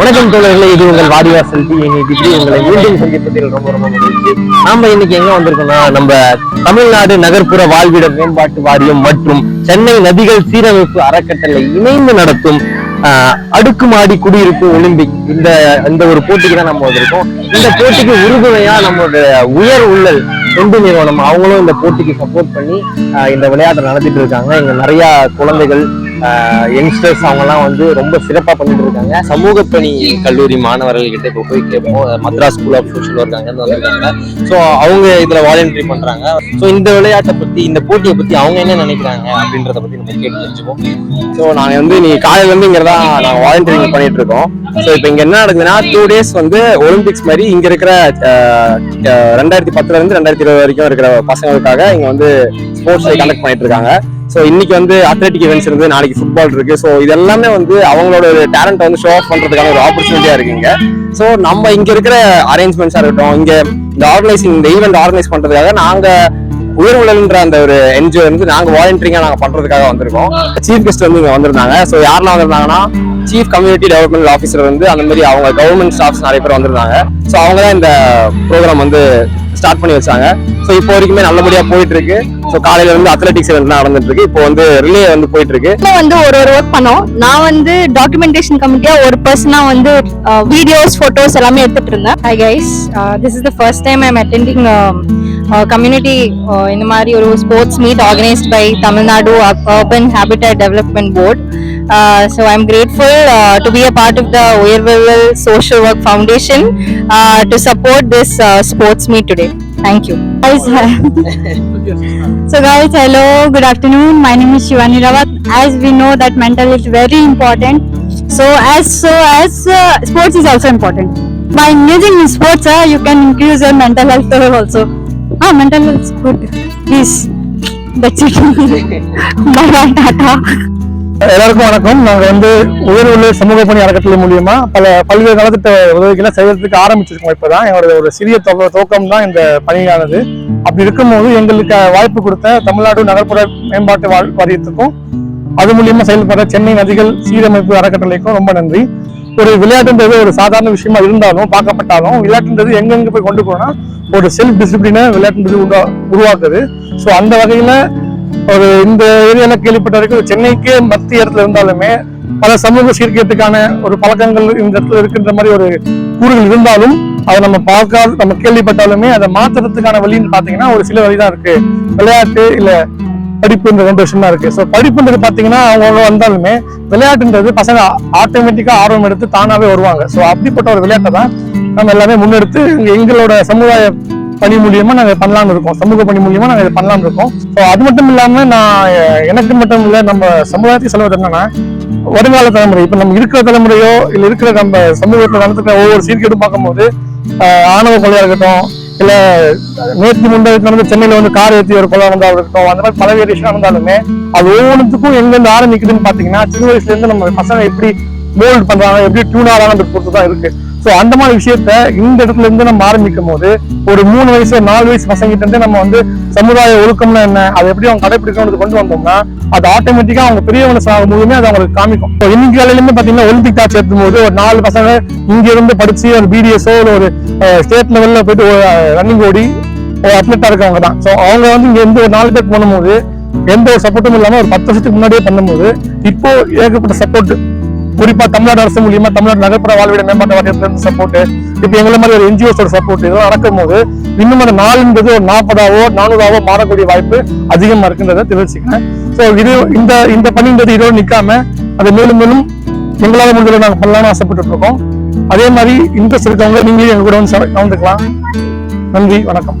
வணக்கம் தோழர்களே இது உங்கள் வாடிவாசல் டிஎன்இ உங்களை மீண்டும் சந்திப்பதில் ரொம்ப ரொம்ப மகிழ்ச்சி. நாம இன்னைக்கு எங்க வந்திருக்கோம்னா நம்ம தமிழ்நாடு நகர்ப்புற வாழ்விட மேம்பாட்டு வாரியம் மற்றும் சென்னை நதிகள் சீரமைப்பு அறக்கட்டளை இணைந்து நடத்தும் ஆஹ், அடுக்குமாடி குடியிருப்பு ஒலிம்பிக். இந்த இந்த ஒரு போட்டிக்கு தான் நம்ம வந்திருக்கோம். இந்த போட்டிக்கு உறுதுணையா நம்மளோட உயர் உள்ளல் தொண்டு நிறுவனம் அவங்களும் இந்த போட்டிக்கு சப்போர்ட் பண்ணி ஆஹ், இந்த விளையாட்டை நடத்திட்டு இருக்காங்க. இங்க நிறைய குழந்தைகள் யங்ஸ்டர்ஸ் அவங்கலாம் வந்து ரொம்ப சிறப்பாக பண்ணிட்டு இருக்காங்க சமூக பணி கல்லூரி மாணவர்கள் கிட்ட இப்போ போய் கேட்போம். Madras school of social work அங்கேருந்து வந்திருக்காங்க. ஸோ அவங்க இதில் வாலண்டரி பண்ணுறாங்க ஸோ இந்த விளையாட்டை பற்றி இந்த போட்டியை பற்றி அவங்க என்ன நினைக்கிறாங்க அப்படின்றத பற்றி நம்ம கேட்டு தெரிஞ்சுப்போம். ஸோ நாங்கள் வந்து நீ காலையிலேருந்து இங்கே தான் நாங்கள் வாலண்டியரிங் பண்ணிட்டு இருக்கோம் ஸோ இப்போ இங்கே என்ன நடக்குதுன்னா டூ டேஸ் வந்து ஒலிம்பிக்ஸ் மாதிரி இங்கே இருக்கிற ரெண்டாயிரத்தி பத்துலேருந்து ரெண்டாயிரத்தி இருபது வரைக்கும் இருக்கிற பசங்களுக்காக இங்கே வந்து ஸ்போர்ட்ஸ் கண்டக்ட் பண்ணிட்டு இருக்காங்க ஸோ இன்னைக்கு வந்து அத்லெட்டிக் இவெண்ட்ஸ் இருந்து நாளைக்கு ஃபுட்பால் இருக்கு. ஸோ இது எல்லாமே வந்து அவங்களோட ஒரு டேலண்ட் வந்து ஷோ ஆஃப் பண்றதுக்கான ஒரு ஆப்பர்ச்சுனிட்டியா இருக்குங்க ஸோ நம்ம இங்க இருக்கிற அரேஞ்ச்மெண்ட்ஸா இருக்கட்டும் இங்க இந்த ஆர்கனைசிங் இந்த ஈவெண்ட் ஆர்கனைஸ் பண்றதுக்காக நாங்க உயர்வுலன்ற அந்த ஒரு என்ஜிஓ வந்து நாங்க வாலண்டியரிங்கா நாங்க பண்றதுக்காக வந்திருக்கோம். சீஃப் கெஸ்ட் வந்து இங்க வந்திருந்தாங்க. ஸோ யாரெல்லாம் வந்திருந்தாங்கன்னா சீஃப் கம்யூனிட்டி டெவலப்மெண்ட் ஆஃபீஸர் வந்து அந்த மாதிரி அவங்க கவர்மெண்ட் ஸ்டாஃப்ஸ் நிறைய பேர் வந்திருந்தாங்க. ஸோ அவங்க தான் இந்த ப்ரோக்ராம் வந்து ஸ்டார்ட் பண்ணி வச்சாங்க. ஸோ இப்போ வரைக்குமே நல்லபடியாக போயிட்டு இருக்கு. ஸோ காலையில இருந்து அத்லெட்டிக்ஸ் event நடந்துட்டு இருக்கு இப்போ வந்து ரிலே வந்து போயிட்டு இருக்கு நம்ம வந்து ஒரு ஒரு ஒர்க் பண்ணோம் நான் வந்து டாக்குமெண்டேஷன் கமிட்டியா ஒரு பர்சனா வந்து வீடியோஸ் போட்டோஸ் எல்லாமே எடுத்துட்டு இருந்தேன் Hi guys, uh, this is the first time I'm attending um, uh, community uh, in the Mari Uru sports meet organized by Tamil Nadu Urban Habitat Development Board. Uh, so I'm grateful uh, to be a part of the Uyarville Social Work Foundation uh, to support this uh, sports meet today. Thank you. guys so guys hello good afternoon my name is shivani rawat as we know that mental is very important so as so as uh, sports is also important by engaging in sports uh, you can increase your mental health also ah mental health is good please that's it bye bye tata எல்லாருக்கும் வணக்கம். நாங்க வந்து உயர்வுள்ள சமூக பணி அறக்கட்டளை மூலியமா பல பல்வேறு நலத்திட்ட உதவிகளை செய்யறதுக்கு ஆரம்பிச்சிருக்கோம் இப்பதான். எங்களோட ஒரு சிறிய தொகை துவக்கம் தான் இந்த பணியானது. அப்படி இருக்கும்போது எங்களுக்கு வாய்ப்பு கொடுத்த தமிழ்நாடு நகர்ப்புற மேம்பாட்டு வாரியத்துக்கும் அது மூலியமா செயல்படுற சென்னை நதிகள் சீரமைப்பு அறக்கட்டளைக்கும் ரொம்ப நன்றி. ஒரு விளையாட்டுன்றது ஒரு சாதாரண விஷயமா இருந்தாலும் பார்க்கப்பட்டாலும் விளையாட்டுன்றது எங்கெங்க போய் கொண்டு போனா ஒரு செல்ஃப் டிசிப்ளினை விளையாட்டுன்றது உருவா உருவாக்குது. ஸோ அந்த வகையில ஒரு இந்த ஏரியால கேள்விப்பட்ட வரைக்கும் சென்னைக்கே மத்திய இடத்துல இருந்தாலுமே பல சமூக சீர்கேட்டுக்கான ஒரு பழக்கங்கள் இந்த இடத்துல இருக்கின்ற மாதிரி ஒரு கூறுகள் இருந்தாலும் அதை நம்ம பார்க்காது நம்ம கேள்விப்பட்டாலுமே அதை மாத்துறதுக்கான வழின்னு பாத்தீங்கன்னா ஒரு சில வழி தான் இருக்கு. விளையாட்டு இல்ல படிப்புன்ற ரெண்டு விஷயம் தான் இருக்கு. ஸோ படிப்புன்றது பாத்தீங்கன்னா அவங்க வந்தாலுமே விளையாட்டுன்றது பசங்க ஆட்டோமேட்டிக்கா ஆர்வம் எடுத்து தானாவே வருவாங்க. ஸோ அப்படிப்பட்ட ஒரு விளையாட்டை தான் நம்ம எல்லாமே முன்னெடுத்து எங்களோட சமுதாய பணி மூலியமா நாங்க பண்ணலாம்னு இருக்கோம். சமூக பணி மூலியமா நாங்க இதை பண்ணலாம்னு இருக்கோம். ஸோ அது மட்டும் இல்லாம நான் எனக்கு மட்டும் இல்ல நம்ம சமுதாயத்துக்கு செலவு என்னன்னா வருங்கால தலைமுறை இப்ப நம்ம இருக்கிற தலைமுறையோ இல்ல இருக்கிற நம்ம சமூகத்துல நடந்துக்கிற ஒவ்வொரு சீர்கேடும் பார்க்கும்போது ஆஹ், ஆணவ கொலையா இருக்கட்டும் இல்ல நேற்று முன்னாடி நடந்த சென்னையில வந்து கார் ஏற்றி ஒரு கொலை நடந்தா இருக்கட்டும் அந்த மாதிரி பல வேரியேஷன் நடந்தாலுமே அது ஒவ்வொன்றுத்துக்கும் எங்க ஆரம்பிக்குதுன்னு பாத்தீங்கன்னா சின்ன வயசுல இருந்து நம்ம பசங்க எப்படி மோல்டு பண்றாங்க எப்படி டியூன் ஆகிறாங்க பொறுத்து தான் இருக்கு. ஸோ அந்த மாதிரி விஷயத்த இந்த இடத்துல இருந்து நம்ம ஆரம்பிக்கும் போது ஒரு மூணு வயசு நாலு வயசு பசங்கிட்ட இருந்து நம்ம வந்து சமுதாய ஒழுக்கம்னா என்ன? அதை எப்படி அவங்க கடைபிடிக்கணும் கொண்டு வந்தோம்னா அது ஆட்டோமேட்டிக்கா அவங்க பெரியவங்க ஆகும் போதுமே அது அவங்களுக்கு காமிக்கும். இப்போ இன்னைக்கு வேலையிலுமே பாத்தீங்கன்னா ஒலிம்பிக் டாச் எடுத்தும் போது ஒரு நாலு பசங்க இங்க இருந்து படிச்சு ஒரு பிடிஎஸ்ஓ ஒரு ஸ்டேட் லெவல்ல போயிட்டு ரன்னிங் ஓடி ஒரு அத்லெட்டா இருக்கவங்க தான். ஸோ அவங்க வந்து இங்க இருந்து ஒரு நாலு பேர் போனும்போது எந்த ஒரு சப்போர்ட்டும் இல்லாம ஒரு பத்து வருஷத்துக்கு முன்னாடியே பண்ணும்போது இப்போ ஏகப்பட்ட சப்போர்ட் குறிப்பா தமிழ்நாடு அரசு மூலியமா தமிழ்நாடு நகர்ப்புற வாழ்விட மேம்பாட்டு வாரியத்திலிருந்து சப்போர்ட் இப்ப எங்களை மாதிரி ஒரு என்ஜிஓஸோட சப்போர்ட் இதெல்லாம் நடக்கும் போது இன்னும் அந்த நாலுன்றது ஒரு நாற்பதாவோ நானூறாவோ மாறக்கூடிய வாய்ப்பு அதிகமா இருக்குன்றதை தெரிவிச்சுக்கிறேன். ஸோ இது இந்த இந்த பணின்றது இதோடு நிக்காம அது மேலும் மேலும் எங்களால் முடிஞ்சதை நாங்கள் பண்ணலாம்னு ஆசைப்பட்டு இருக்கோம். அதே மாதிரி இன்ட்ரெஸ்ட் இருக்கவங்க நீங்களும் எங்க கூட வந்து கலந்துக்கலாம். நன்றி வணக்கம்.